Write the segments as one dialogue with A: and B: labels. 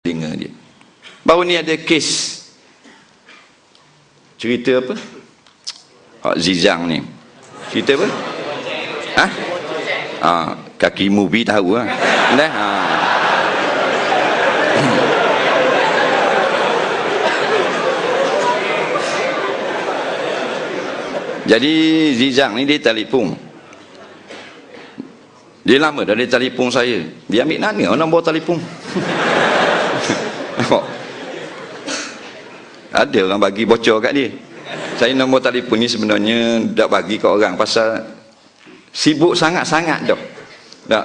A: telinga dia. Baru ni ada kes cerita apa? Hak Zizang ni. Cerita apa? Ha? Ha, kaki movie tahu lah. Dah. Ha. Jadi Zizang ni dia telefon. Dia lama dah dia telefon saya. Dia ambil orang bawa telefon? Ada orang bagi bocor kat dia. Saya nombor telefon ni sebenarnya tak bagi kat orang pasal sibuk sangat-sangat dah. Tak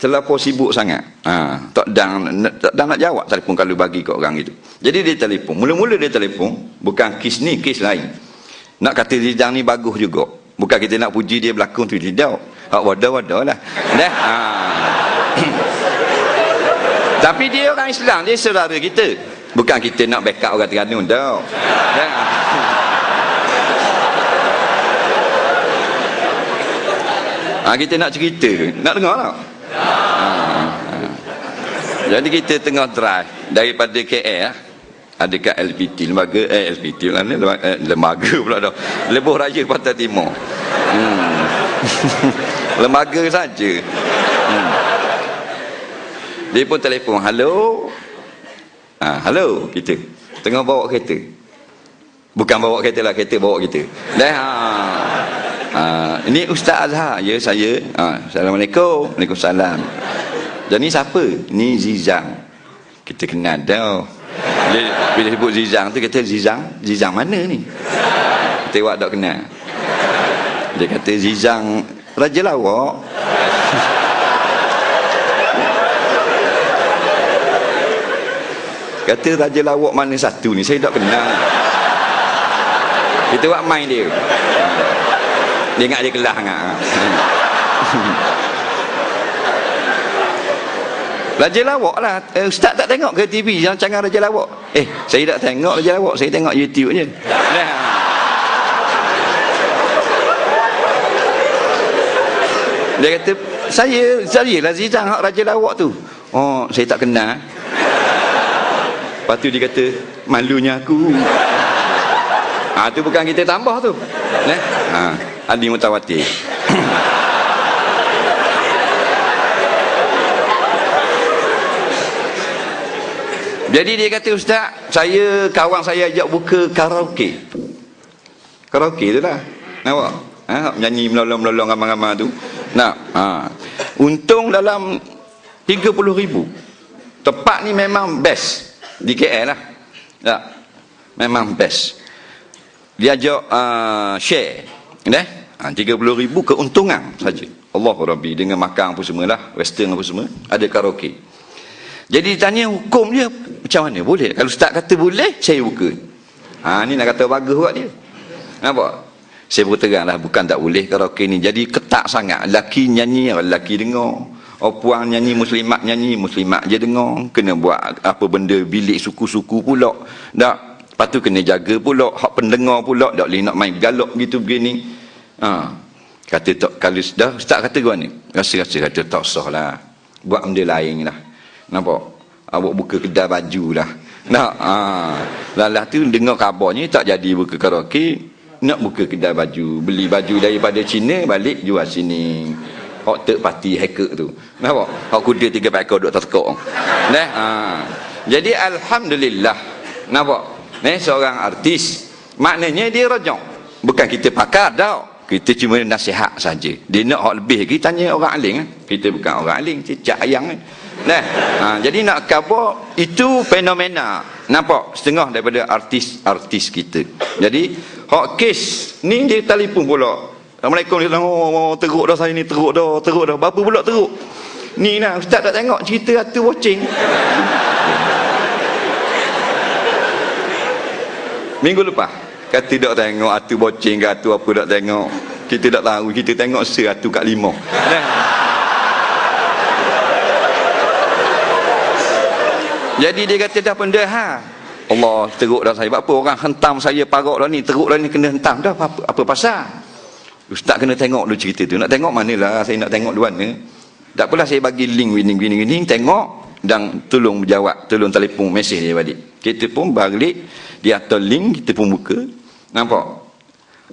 A: terlalu sibuk sangat. Ha, tak dang tak dang nak jawab telefon kalau bagi kat orang itu. Jadi dia telefon. Mula-mula dia telefon bukan kes ni, kes lain. Nak kata Zidane ni bagus juga. Bukan kita nak puji dia berlakon tu tidak. Hak wadah-wadah lah. Dah. Ha. Tapi dia orang Islam, dia saudara kita. Bukan kita nak backup orang Terengganu. Dah. Ha, kita nak cerita. Nak dengar tak? Ha. Jadi kita tengah drive daripada KL ada kat LPT lembaga eh LPT lembaga, eh, lembaga pula dah lebuh raya Pantai Timur hmm. lembaga saja hmm. dia pun telefon halo ha, halo kita. Tengah bawa kereta. Bukan bawa kereta lah kereta bawa kita. Dah ha. ha. ini Ustaz Azhar. Ya saya. Ha. Assalamualaikum. Waalaikumsalam. Jadi siapa? Ni Zizang. Kita kenal dah. Bila, bila sebut Zizang tu kata Zizang Zizang mana ni? Kita tak kenal. Dia kata Zizang Raja Lawak kata Raja Lawak mana satu ni saya tak kenal kita buat main dia dia ingat dia kelah ingat Raja Lawak lah. Eh, Ustaz tak tengok ke TV yang canggah Raja Lawak? Eh, saya tak tengok Raja Lawak. Saya tengok YouTube je. Nah. Dia kata, saya, saya lah Zizang Raja Lawak tu. Oh, saya tak kenal. Lepas tu dia kata, malunya aku. Ha, tu bukan kita tambah tu. Nah. Ha, Adi Mutawatir. Jadi dia kata ustaz, saya kawan saya ajak buka karaoke. Karaoke tu lah. Nampak? Ha, nyanyi melolong-melolong ramai-ramai tu. Nah, ha. Untung dalam 30 ribu. Tempat ni memang best. Di KL lah. Tak? Memang best. Dia ajak uh, share. Eh? Ha, 30 ribu keuntungan saja. Allah Rabbi dengan makan apa semua lah. Western apa semua. Ada karaoke. Jadi ditanya hukum dia macam mana boleh? Kalau ustaz kata boleh, saya buka. Ha ni nak kata bagus buat dia. Nampak? Saya berteranglah bukan tak boleh karaoke ni. Jadi ketak sangat. Laki nyanyi, laki dengar. Oh puang nyanyi muslimat nyanyi, muslimat je dengar. Kena buat apa benda bilik suku-suku pula. Tak. Lepas tu kena jaga pula. Hak pendengar pula. Tak boleh nak main galak gitu begini. Ha. Kata tak, kalau dah ustaz kata gua ni. Rasa-rasa kata tak sah lah. Buat benda lain lah. Nampak? Awak buka kedai baju lah. Nak, ha. Lalah tu dengar kabarnya tak jadi buka karaoke. Nak buka kedai baju. Beli baju daripada Cina, balik jual sini. Hak third party hacker tu. Nampak? Hak kuda tiga pakar duk tertekuk. Nah, ha. Jadi Alhamdulillah. Nampak? Ni seorang artis. Maknanya dia rajak. Bukan kita pakar tau. Kita cuma nasihat saja. Dia nak hak lebih lagi tanya orang aling. Eh. Kita bukan orang aling. Cicak ayang. Eh. Nah, ha, jadi nak khabar itu fenomena. Nampak setengah daripada artis-artis kita. Jadi hak kes ni dia telefon pula. Assalamualaikum dia oh, oh, teruk dah saya ni teruk dah, teruk dah. Berapa pula teruk? Ni nah, ustaz tak tengok cerita atu watching. Minggu lepas kata tak tengok atu watching ke atu apa tak tengok. Kita tak tahu, kita tengok se atu kat lima. Nah. Jadi dia kata dah benda ha. Allah teruk dah saya. Apa orang hentam saya parok dah ni. Teruk dah ni kena hentam dah. Apa, apa pasal? Ustaz kena tengok dulu cerita tu. Nak tengok mana lah. Saya nak tengok dua ni. Tak apalah saya bagi link winning winning winning. Tengok. dan tolong jawab, tolong telefon mesej dia balik. Kita pun balik di atas link kita pun buka. Nampak?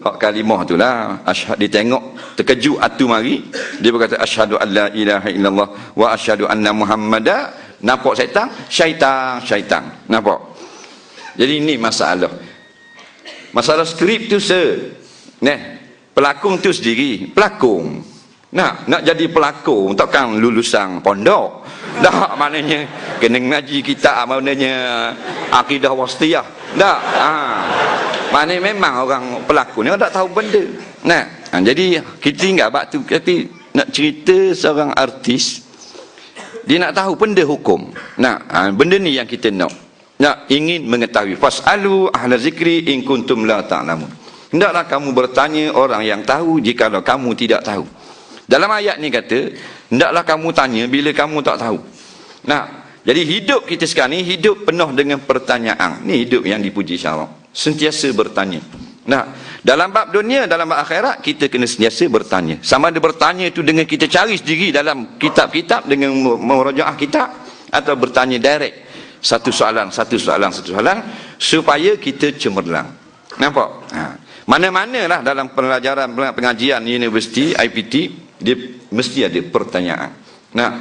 A: Hak kalimah tu lah. Asyhad dia tengok terkejut atu mari. Dia berkata asyhadu an la ilaha illallah wa asyhadu anna muhammada. Nampak syaitan? Syaitan, syaitan. Nampak? Jadi ini masalah. Masalah skrip tu se. Nah, pelakon tu sendiri, pelakon. Nak nak jadi pelakon takkan lulusan pondok. Dah maknanya kena ngaji kita maknanya akidah wasitiyah. Dah. Ha. Mana memang orang pelakon ni tak tahu benda. Nah, ha, jadi kita tinggal bab tu tapi nak cerita seorang artis dia nak tahu benda hukum. Nah, ha, benda ni yang kita nak. Nak ingin mengetahui fasalu ahla zikri in kuntum la ta'lamun. Hendaklah kamu bertanya orang yang tahu jika kamu tidak tahu. Dalam ayat ni kata, hendaklah kamu tanya bila kamu tak tahu. Nah, jadi hidup kita sekarang ni hidup penuh dengan pertanyaan. Ni hidup yang dipuji syarak sentiasa bertanya. Nah, dalam bab dunia, dalam bab akhirat, kita kena sentiasa bertanya. Sama ada bertanya itu dengan kita cari sendiri dalam kitab-kitab dengan merajaah kitab atau bertanya direct satu soalan, satu soalan, satu soalan supaya kita cemerlang. Nampak? Ha. Mana-mana lah dalam pelajaran pengajian universiti, IPT, dia mesti ada pertanyaan. Nah.